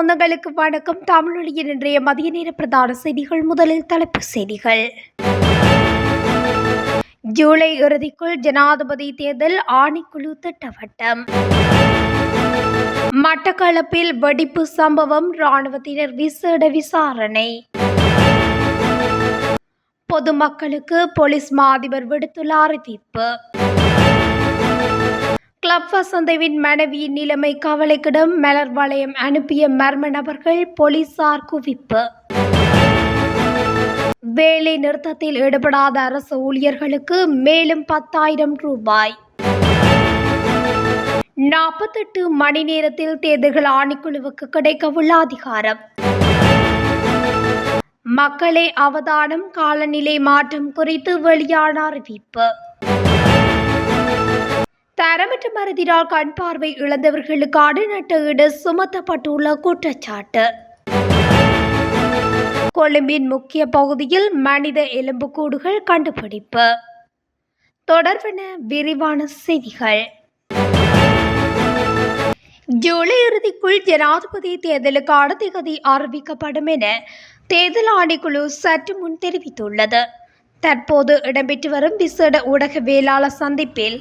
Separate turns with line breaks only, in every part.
சொந்தங்களுக்கு வணக்கம். தமிழொலியின் இன்றைய மதிய நேர பிரதான செய்திகள். முதலில் தலைப்புச் செய்திகள். ஜூலை இறுதிக்குள் ஜனாதிபதி தேர்தல் ஆணைக்குழு திட்டவட்டம். மட்டக்களப்பில் வெடிப்பு சம்பவம். ராணுவத்தினர் விசேட விசாரணை. பொதுமக்களுக்கு போலீஸ் மா அதிபர் விடுத்துள்ள அறிவிப்பு கிளப் மனைவியின் நிலைமை கவலைக்கிடம் மலர்வளையம் அனுப்பிய மர்ம நபர்கள் போலீசார் குவிப்பு. வேலை நிறுத்தத்தில் ஈடுபடாத அரசு ஊழியர்களுக்கு மேலும் பத்தாயிரம் ரூபாய். நாற்பத்தெட்டு மணி நேரத்தில் தேர்தல்கள் ஆணைக்குழுவுக்கு கிடைக்கவுள்ள அதிகாரம். மக்களே அவதானம் காலநிலை மாற்றம் குறித்து வெளியான அறிவிப்பு. தரமற்ற மருதினால் கண் பார்வை இழந்தவர்களுக்கான நட்டஈடு சுமத்தப்பட்டுள்ள குற்றச்சாட்டு. கொழும்பின் முக்கிய பகுதியில் மனித எலும்புக்கூடுகள் கண்டுபிடிப்பு. தொடர்பென விரிவான செய்திகள். ஜூலை இறுதிக்குள் ஜனாதிபதி தேர்தலுக்கான திகதி அறிவிக்கப்படும் என தேர்தல் ஆணைக்குழு சற்று முன் தெரிவித்துள்ளது. தற்போது இடம்பெற்று வரும் விசேட ஊடகவியலாளர் சந்திப்பில்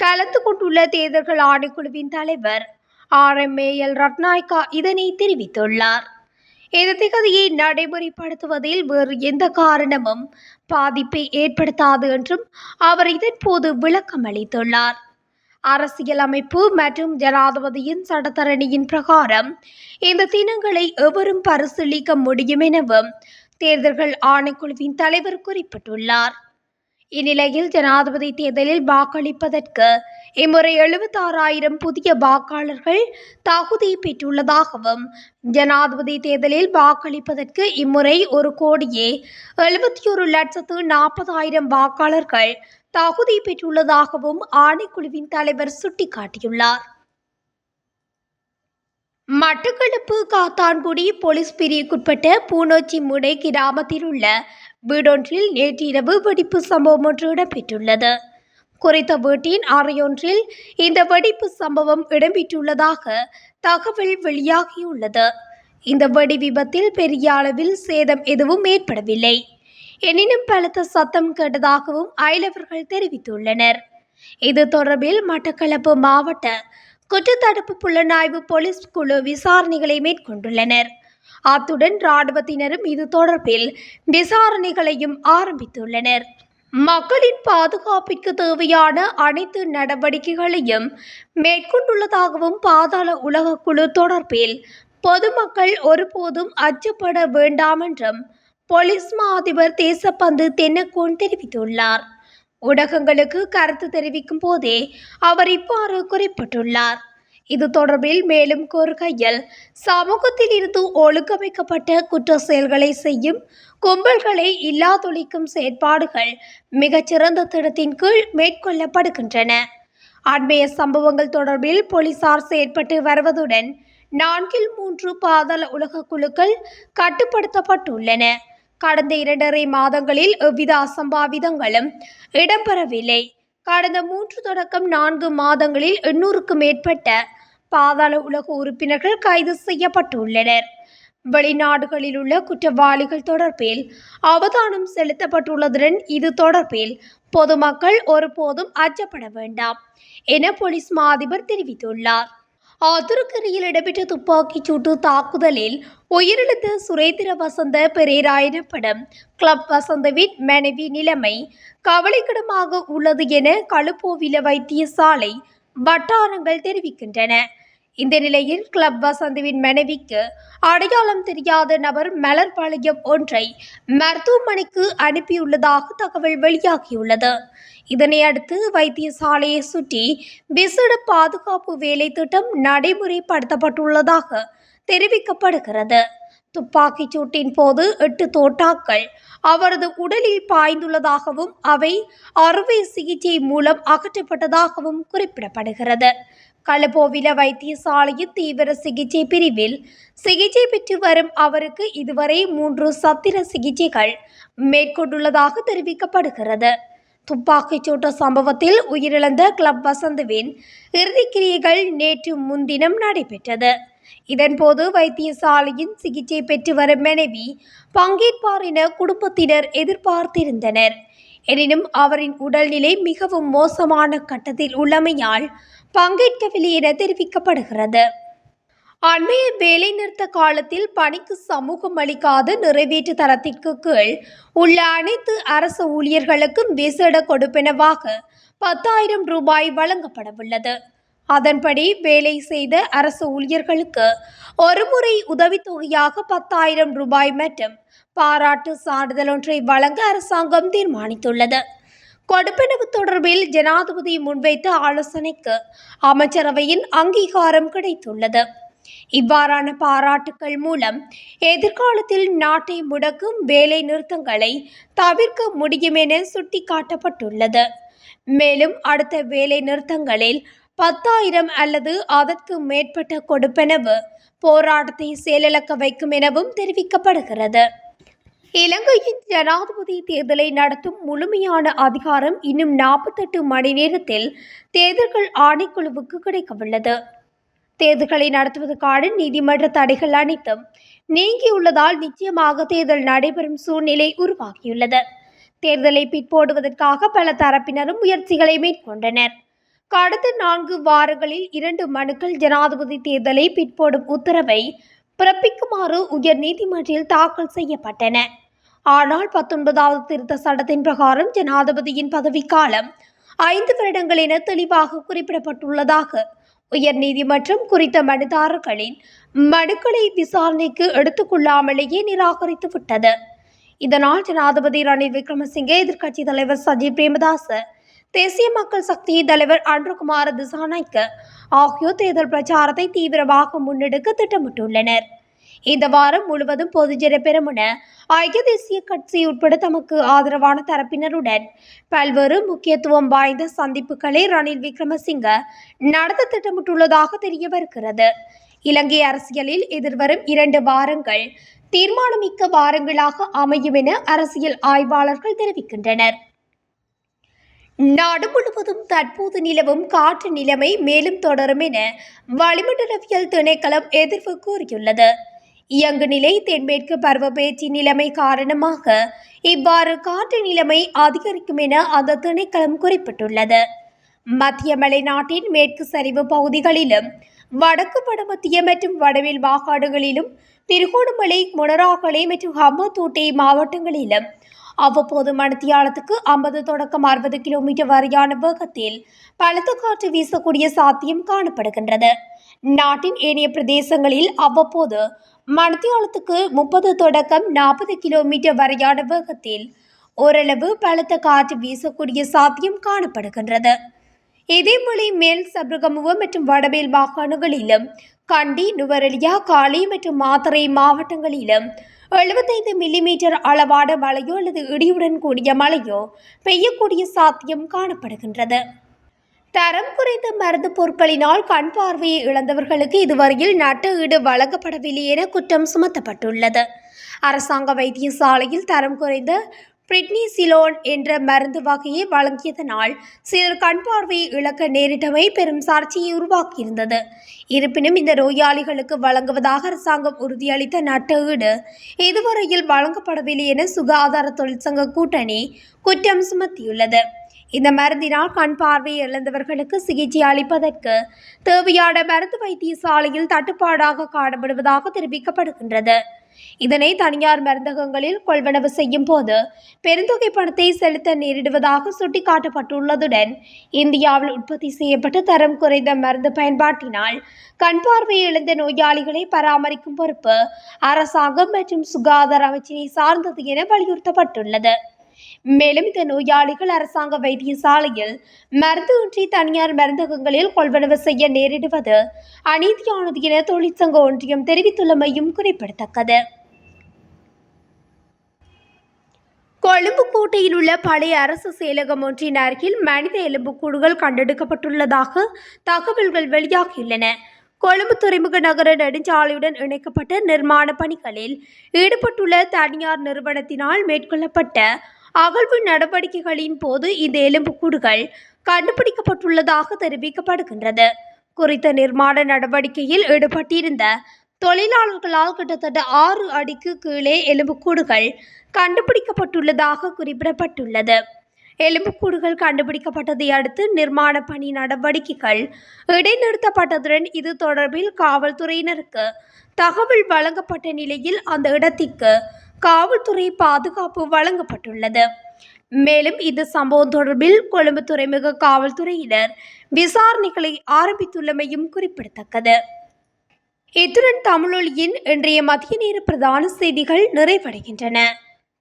கலந்து கொண்டுள்ள தேர்தல்கள் ஆணைக்குழுவின் தலைவர் R. M. A. L. Ratnayake இதனை தெரிவித்துள்ளார். இந்த திகதியை நடைமுறைப்படுத்துவதில் வேறு எந்த காரணமும் பாதிப்பை ஏற்படுத்தாது என்றும் அவர் இதன்போது விளக்கம் அளித்துள்ளார். அரசியலமைப்பு மற்றும் ஜனாதிபதியின் சட்டத்தரணியின் பிரகாரம் இந்த தினங்களை எவரும் பரிசீலிக்க முடியும் எனவும் தேர்தல்கள் ஆணைக்குழுவின் தலைவர் குறிப்பிட்டுள்ளார். இந்நிலையில் ஜனாதிபதி தேர்தலில் வாக்களிப்பதற்கு இம்முறை எழுபத்தாறாயிரம் புதிய வாக்காளர்கள் தகுதி பெற்றுள்ளதாகவும் ஜனாதிபதி தேர்தலில் வாக்களிப்பதற்கு இம்முறை ஒரு கோடியே எழுபத்தி ஒரு லட்சத்து நாற்பதாயிரம் வாக்காளர்கள் தகுதி பெற்றுள்ளதாகவும் ஆணைக்குழுவின் தலைவர் சுட்டிக்காட்டியுள்ளார். மட்டக்களப்பு காத்தான்குடி போலீஸ் பிரிவுக்குட்பட்ட பூனோச்சி முடை கிராமத்தில் உள்ள வீடொன்றில் நேற்றிரவு வெடிப்பு சம்பவம் ஒன்று இடம்பெற்றுள்ளது. குறித்த வீட்டின் அறையொன்றில் இந்த வெடிப்பு சம்பவம் இடம்பெற்றுள்ளதாக தகவல் வெளியாகியுள்ளது. இந்த வெடி விபத்தில் பெரிய அளவில் சேதம் எதுவும் ஏற்படவில்லை. எனினும் பலத்த சத்தம் கேட்டதாகவும் அயலவர்கள் தெரிவித்துள்ளனர். இது தொடர்பில் மட்டக்களப்பு மாவட்ட குற்றத்தடுப்பு புலனாய்வு போலீஸ் குழு விசாரணைகளை மேற்கொண்டுள்ளனர். அத்துடன் இராணுவத்தினரும் இது தொடர்பில் விசாரணைகளையும் ஆரம்பித்துள்ளனர். மக்களின் பாதுகாப்பிற்கு தேவையான அனைத்து நடவடிக்கைகளையும் மேற்கொண்டுள்ளதாகவும் பாதாள உலக குழு தொடர்பில் பொதுமக்கள் ஒருபோதும் அச்சப்பட வேண்டாம் என்றும் போலீஸ் மா அதிபர் தேசப்பந்து தென்னக்கோன் தெரிவித்துள்ளார். ஊடகங்களுக்கு கருத்து தெரிவிக்கும் போதே அவர் இவ்வாறு குறிப்பிட்டுள்ளார். இது தொடர்பில் மேலும் கூறுகையில் சமூகத்தில் இருந்து ஒழுங்கமைக்கப்பட்ட குற்ற செயல்களை செய்யும் கும்பல்களை இல்லாதொழிக்கும் செயற்பாடுகள் மிகச்சிறந்த திட்டத்தின் கீழ் மேற்கொள்ளப்படுகின்றன. அண்மைய சம்பவங்கள் தொடர்பில் போலீசார் செயற்பட்டு வருவதுடன் நான்கில் மூன்று பாதாள உலக குழுக்கள் கட்டுப்படுத்தப்பட்டுள்ளன. கடந்த இரண்டரை மாதங்களில் எவ்வித அசம்பாவிதங்களும் இடம்பெறவில்லை. கடந்த மூன்று தொடக்கம் நான்கு மாதங்களில் எண்ணூறுக்கும் மேற்பட்ட பாதாள உலக உறுப்பினர்கள் கைது செய்யப்பட்டுள்ளனர். வெளிநாடுகளில் உள்ள குற்றவாளிகள் தொடர்பில் அவதானம் செலுத்தப்பட்டுள்ளதுடன் இது தொடர்பில் பொதுமக்கள் ஒருபோதும் அச்சப்பட வேண்டாம் என போலீஸ் மா அதிபர் தெரிவித்துள்ளார். ஆத்துருக்கரையில் இடம்பெற்ற துப்பாக்கிச் சூட்டு தாக்குதலில் உயிரிழந்த சுரேந்திர வசந்த பெரேரா எனப்படும் கிளப் வசந்தவின் மனைவி நிலைமை கவலைக்கிடமாக உள்ளது என களுப்போவில வைத்தியசாலை வட்டாரங்கள் தெரிவிக்கின்றன. இந்த நிலையில் கிளப் வசந்துவின் மனைவிக்கு அடையாளம் தெரியாத நபர் மலர் ஒன்றை மருத்துவமனைக்கு அனுப்பியுள்ளதாக தகவல் வெளியாகியுள்ளது. இதனை அடுத்து வைத்தியசாலையை சுற்றி விசேட பாதுகாப்பு வேலை திட்டம் நடைமுறைப்படுத்தப்பட்டுள்ளதாக தெரிவிக்கப்படுகிறது. துப்பாக்கிச் சூட்டின் போது எட்டு தோட்டாக்கள் அவரது உடலில் பாய்ந்துள்ளதாகவும் அவை அறுவை சிகிச்சை மூலம் அகற்றப்பட்டதாகவும் குறிப்பிடப்படுகிறது. கலபோவில வைத்தியசாலையின் தீவிர சிகிச்சை பிரிவில் சிகிச்சை பெற்று வரும் அவருக்கு இதுவரை மூன்று சத்திர சிகிச்சைகள் மேற்கொண்டுள்ளதாக தெரிவிக்கப்படுகிறது. துப்பாக்கிச் சூட்டு சம்பவத்தில் உயிரிழந்த கிளப் வசந்துவின் இறுதிக்கிரியைகள் நேற்று முன்தினம் நடைபெற்றது. இதன்போது வைத்தியசாலையின் சிகிச்சை பெற்று வரும் மனைவி பங்கேற்பார் என குடும்பத்தினர் எதிர்பார்த்திருந்தனர். எனினும் அவரின் உடல்நிலை மிகவும் மோசமான கட்டத்தில் உள்ளமையால் பங்கேற்கவில்லை என தெரிவிக்கப்படுகிறது. அண்மைய வேலைநிறுத்த காலத்தில் பணிக்கு சமூகம் அளிக்காத நிறைவேற்று தரத்திற்கு கீழ் உள்ள அனைத்து அரசு ஊழியர்களுக்கும் விசேட கொடுப்பெனவாக பத்தாயிரம் ரூபாய் வழங்கப்படவுள்ளது. அதன்படி வேலை செய்த அரசு ஊழியர்களுக்கு ஒருமுறை உதவித்தொகையாக பத்தாயிரம் ரூபாய் மற்றும் பாராட்டு சான்றிதழ் ஒன்றை வழங்க அரசாங்கம் தீர்மானித்துள்ளது. கொடுப்பனவு தொடர்பில் ஜனாதிபதி முன்வைத்த ஆலோசனைக்கு அமைச்சரவையின் அங்கீகாரம் கிடைத்துள்ளது. இவ்வாறான பாராட்டுக்கள் மூலம் எதிர்காலத்தில் நாட்டை முடக்கும் வேலை நிறுத்தங்களை தவிர்க்க முடியும் என சுட்டிக்காட்டப்பட்டுள்ளது. மேலும் அடுத்த வேலை நிறுத்தங்களில் பத்தாயிரம் அல்லது அதற்கு மேற்பட்ட கொடுப்பனவு போராட்டத்தை செயலிழக்க வைக்கும் எனவும் தெரிவிக்கப்படுகிறது. இலங்கையின் ஜனாதிபதி தேர்தலை நடத்தும் முழுமையான அதிகாரம் இன்னும் நாற்பத்தெட்டு மணி நேரத்தில் தேர்தல்கள் ஆணைக்குழுவுக்கு கிடைக்கவுள்ளது. தேர்தல்களை நடத்துவதற்கான நீதிமன்ற தடைகள் அனைத்தும் நீங்கியுள்ளதால் நிச்சயமாக தேர்தல் நடைபெறும் சூழ்நிலை உருவாகியுள்ளது. தேர்தலை பிற்போடுவதற்காக பல தரப்பினரும் முயற்சிகளை மேற்கொண்டனர். கடந்த நான்கு வாரங்களில் இரண்டு மனுக்கள் ஜனாதிபதி தேர்தலை பிற்போடும் உத்தரவை பிறப்பிக்குமாறு உயர் நீதிமன்றில் தாக்கல் செய்யப்பட்டன. ஆனால் பத்தொன்பதாவது திருத்த சட்டத்தின் பிரகாரம் ஜனாதிபதியின் பதவிக்காலம் ஐந்து வருடங்கள் என தெளிவாக குறிப்பிடப்பட்டுள்ளதாக உயர் நீதிமன்றம் குறித்த மனுதாரர்களின் மனுக்களை விசாரணைக்கு எடுத்துக்கொள்ளாமலேயே நிராகரித்து விட்டது இதனால் ஜனாதிபதி ரணில் விக்ரமசிங்கே எதிர்க்கட்சித் தலைவர் சஜித் பிரேமதாச தேசிய மக்கள் சக்தி தலைவர் அன்றுகுமார திசாநாய்க்க ஆகியோர் தேர்தல் பிரச்சாரத்தை தீவிரமாக முன்னெடுக்க திட்டமிட்டுள்ளனர். இந்த வாரம் முழுவதும் பொதுஜன பெருமுன ஐக்கிய தேசிய கட்சி உட்பட தமக்கு ஆதரவான தரப்பினருடன் பல்வேறு முக்கியத்துவம் வாய்ந்த சந்திப்புகளை ரணில் விக்ரமசிங்க நடத்த திட்டமிட்டுள்ளதாக தெரிய வருகிறது இலங்கை அரசியலில் எதிர்வரும் இரண்டு வாரங்கள் தீர்மானமிக்க வாரங்களாக அமையும் என அரசியல் ஆய்வாளர்கள் தெரிவிக்கின்றனர். நாடு முழுவதும் தற்போது நிலவும் காற்று நிலைமை மேலும் தொடரும் என வளிமண்டலவியல் திணைக்களம் எதிர்ப்பு கூறியுள்ளது. இயங்கு நிலை தென்மேற்கு பருவப்பெயர்ச்சி நிலைமை காரணமாக இவ்வாறு காற்று நிலைமை அதிகரிக்கும் என அந்த திணைக்களம் குறிப்பிட்டுள்ளது. மத்திய மலைநாட்டின் மேற்கு சரிவு பகுதிகளிலும் வடக்கு வடமத்திய மற்றும் வடவில் மாகாடுகளிலும் திருகோணமலை முனராகலை மற்றும் ஹம்மத்தூட்டை மாவட்டங்களிலும் அவ்வப்போது மணித்தியாலத்துக்கு ஐம்பது தொடக்கம் அறுபது கிலோமீட்டர் வரையான வேகத்தில் பலத்த காற்று வீசக்கூடிய சாத்தியம் காணப்படுகின்றது. நாட்டின் ஏனைய பிரதேசங்களில் அவ்வப்போது மணித்தியாலத்துக்கு முப்பது தொடக்கம் நாற்பது கிலோமீட்டர் வரையான வேகத்தில் ஓரளவு பலத்த காற்று வீசக்கூடிய சாத்தியம் காணப்படுகின்றது. இதேமொழி மேல் சபரகமுவ மற்றும் வடமேல் மாகாணங்களிலும் கண்டி நுவரெலியா காலி மற்றும் மாத்தறை மாவட்டங்களிலும் எழுபத்தைந்து மில்லிமீட்டர் அளவான மழையோ அல்லது இடியுடன் கூடிய மழையோ பெய்யக்கூடிய சாத்தியம் காணப்படுகின்றது. தரம் குறைந்த மருந்து பொருட்களினால் கண் பார்வையை இழந்தவர்களுக்கு இதுவரையில் நட்ட ஈடு வழங்கப்படவில்லை என குற்றம் சுமத்தப்பட்டுள்ளது. அரசாங்க வைத்தியசாலையில் தரம் குறைந்த பிரிட்னிசிலோன் என்ற மருந்து வகையை வழங்கியதனால் சிலர் கண் பார்வையை இழக்க நேரிட்டவை பெரும் சர்ச்சையை உருவாக்கியிருந்தது. இருப்பினும் இந்த நோயாளிகளுக்கு வழங்குவதாக அரசாங்கம் உறுதியளித்த நட்டஈடு இதுவரையில் வழங்கப்படவில்லை என சுகாதார தொழிற்சங்க கூட்டணி குற்றம் சுமத்தியுள்ளது. இந்த மருந்தினால் கண் பார்வையை இழந்தவர்களுக்கு சிகிச்சை அளிப்பதற்கு தேவையான மருந்து வைத்தியசாலையில் தட்டுப்பாடாக காணப்படுவதாக தெரிவிக்கப்படுகின்றது. இதனை தனியார் மருந்தகங்களில் கொள்வனவு செய்யும் போது பெருந்தொகை பணத்தை செலுத்த நேரிடுவதாக சுட்டிக்காட்டப்பட்டுள்ளதுடன் இந்தியாவில் உற்பத்தி செய்யப்பட்ட தரம் குறைந்த மருந்து பயன்பாட்டினால் கண் பார்வையை இழந்த நோயாளிகளை பராமரிக்கும் பொறுப்பு அரசாங்கம் மற்றும் சுகாதார அமைச்சினை சார்ந்தது என வலியுறுத்தப்பட்டுள்ளது. மேலும் இந்த நோயாளிகள் அரசாங்க வைத்தியசாலையில் மருந்து தனியார் மருந்தகங்களில் கொள்வனவு செய்ய நேரிடுவது அநீதியானது என தொழிற்சங்க ஒன்றியம் தெரிவித்துள்ளமையும் குறிப்பிடத்தக்கது. கொழும்பு கோட்டையில் உள்ள பழைய அரசு செயலகம் ஒன்றின் அருகில் மனித எலும்புக்கூடுகள் கண்டெடுக்கப்பட்டுள்ளதாக தகவல்கள் வெளியாகியுள்ளன. கொழும்பு துறைமுக நகர நெடுஞ்சாலையுடன் இணைக்கப்பட்ட நிர்மாண பணிகளில் ஈடுபட்டுள்ள தனியார் நிறுவனத்தினால் மேற்கொள்ளப்பட்ட அகழ்வு நடவடிக்கைகளின் போது இந்த எலும்புக்கூடுகள் கண்டுபிடிக்கப்பட்டுள்ளதாக தெரிவிக்கப்படுகின்றது. குறித்த நிர்மாண நடவடிக்கையில் ஈடுபட்டிருந்த தொழிலாளர்களால் கிட்டத்தட்ட ஆறு அடிக்கு கீழே எலும்புக்கூடுகள் கண்டுபிடிக்கப்பட்டுள்ளதாக குறிப்பிடப்பட்டுள்ளது. எலும்புக்கூடுகள் கண்டுபிடிக்கப்பட்டதை அடுத்து நிர்மாண பணி நடவடிக்கைகள் இடைநிறுத்தப்பட்டதுடன் இது தொடர்பில் காவல்துறையினருக்கு தகவல் வழங்கப்பட்ட நிலையில் அந்த இடத்திற்கு காவல்துறை பாதுகாப்பு வழங்கப்பட்டுள்ளது. மேலும் இந்த சம்பவம் தொடர்பில் கொழும்பு துறைமுக காவல்துறையினர் விசாரணைகளை ஆரம்பித்துள்ளமையும் குறிப்பிடத்தக்கது. இத்துடன் தமிழொலியின் இன்றைய மதிய நேர பிரதான செய்திகள் நிறைவடைகின்றன.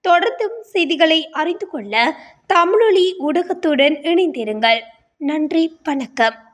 தொடர்ந்தும் செய்திகளை அறிந்து கொள்ள தமிழொலி ஊடகத்துடன் இணைந்திருங்கள். நன்றி வணக்கம்.